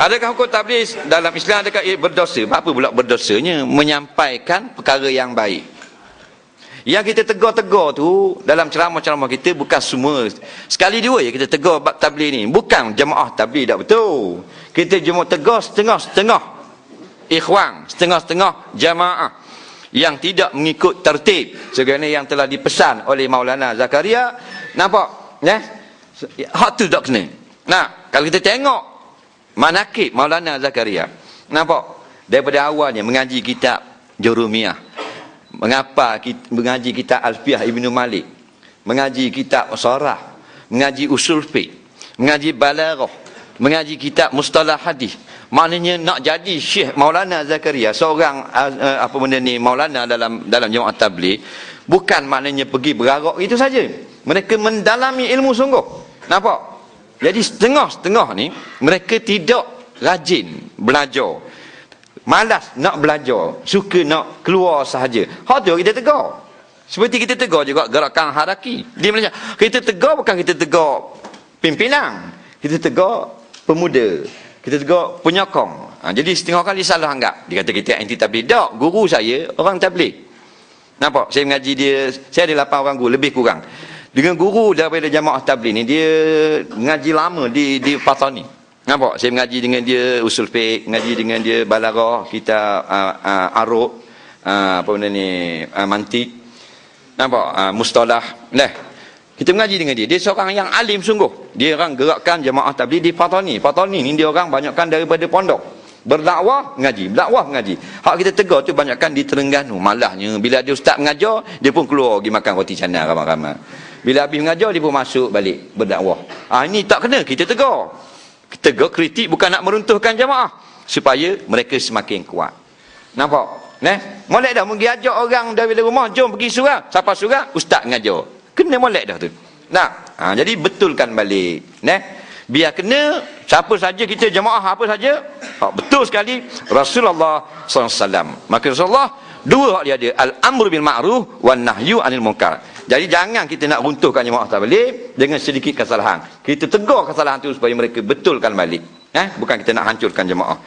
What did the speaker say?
Adakah hukum tabligh dalam Islam adakah berdosa? Apa pula berdosanya? Menyampaikan perkara yang baik. Yang kita tegur-tegur tu dalam ceramah-ceramah kita bukan semua. Sekali dua ya kita tegur bab tabligh ni. Bukan jemaah tabligh tak betul. Kita cuma tegur setengah-setengah. Ikhwan, setengah-setengah jamaah yang tidak mengikut tertib sebagaimana yang telah dipesan oleh Maulana Zakaria. Nampak? Ya? Hak tu tak kena. Nah, kalau kita tengok manakib Maulana Zakaria. Nampak? Daripada awalnya mengaji kitab Jurumiyah. Mengapa kita mengaji kitab Alfiyah Ibnu Malik. Mengaji kitab Sarah. Mengaji Usul Fiqh. Mengaji Balaghah. Mengaji kitab Mustalah Hadis. Maknanya nak jadi Syekh Maulana Zakaria. Seorang uh, apa benda ni Maulana dalam dalam jemaah tabligh. Bukan maknanya pergi berarok itu saja. Mereka mendalami ilmu sungguh. Nampak? Jadi setengah-setengah ni mereka tidak rajin belajar. Malas nak belajar, suka nak keluar sahaja. Hak tu kita tegur. Seperti kita tegur juga gerakan haraki di Malaysia. Kita tegur bukan kita tegur pimpinan. Kita tegur pemuda. Kita tegur penyokong. Ha, jadi setengah kali salah anggap. Dia kata kita anti tabligh. Tak, guru saya orang tabligh. Nampak? Saya mengaji dia, saya ada 8 orang guru, lebih kurang. Dengan guru daripada jamaah tabligh ni dia mengaji lama di di Patani. Nampak? Saya mengaji dengan dia usul fiqh, mengaji dengan dia balaghah, kita uh, uh, aruk, uh, apa benda ni, uh, mantik. Nampak? Uh, mustalah. Lah. Kita mengaji dengan dia. Dia seorang yang alim sungguh. Dia orang gerakkan jamaah tabligh di Patani. Patani ni dia orang banyakkan daripada pondok. Berdakwah, mengaji. Berdakwah, mengaji. Hak kita tegur tu banyakkan di Terengganu. Malahnya, bila dia ustaz mengajar, dia pun keluar pergi makan roti canai ramai-ramai. Bila habis mengajar dia pun masuk balik berdakwah. Ah ha, ini tak kena kita tegur. Tegur kritik bukan nak meruntuhkan jemaah supaya mereka semakin kuat. Nampak? Neh, molek dah pergi ajak orang dari rumah jom pergi surau. Siapa surau? Ustaz mengajar. Kena molek dah tu. Nah, ha, jadi betulkan balik. Neh, biar kena siapa saja kita jemaah apa saja. Ha, betul sekali Rasulullah SAW. Maka Rasulullah dua hak dia ada al-amru bil ma'ruf wan nahyu anil munkar. Jadi jangan kita nak runtuhkan jemaah tabligh dengan sedikit kesalahan. Kita tegur kesalahan itu supaya mereka betulkan balik. Eh? Bukan kita nak hancurkan jemaah.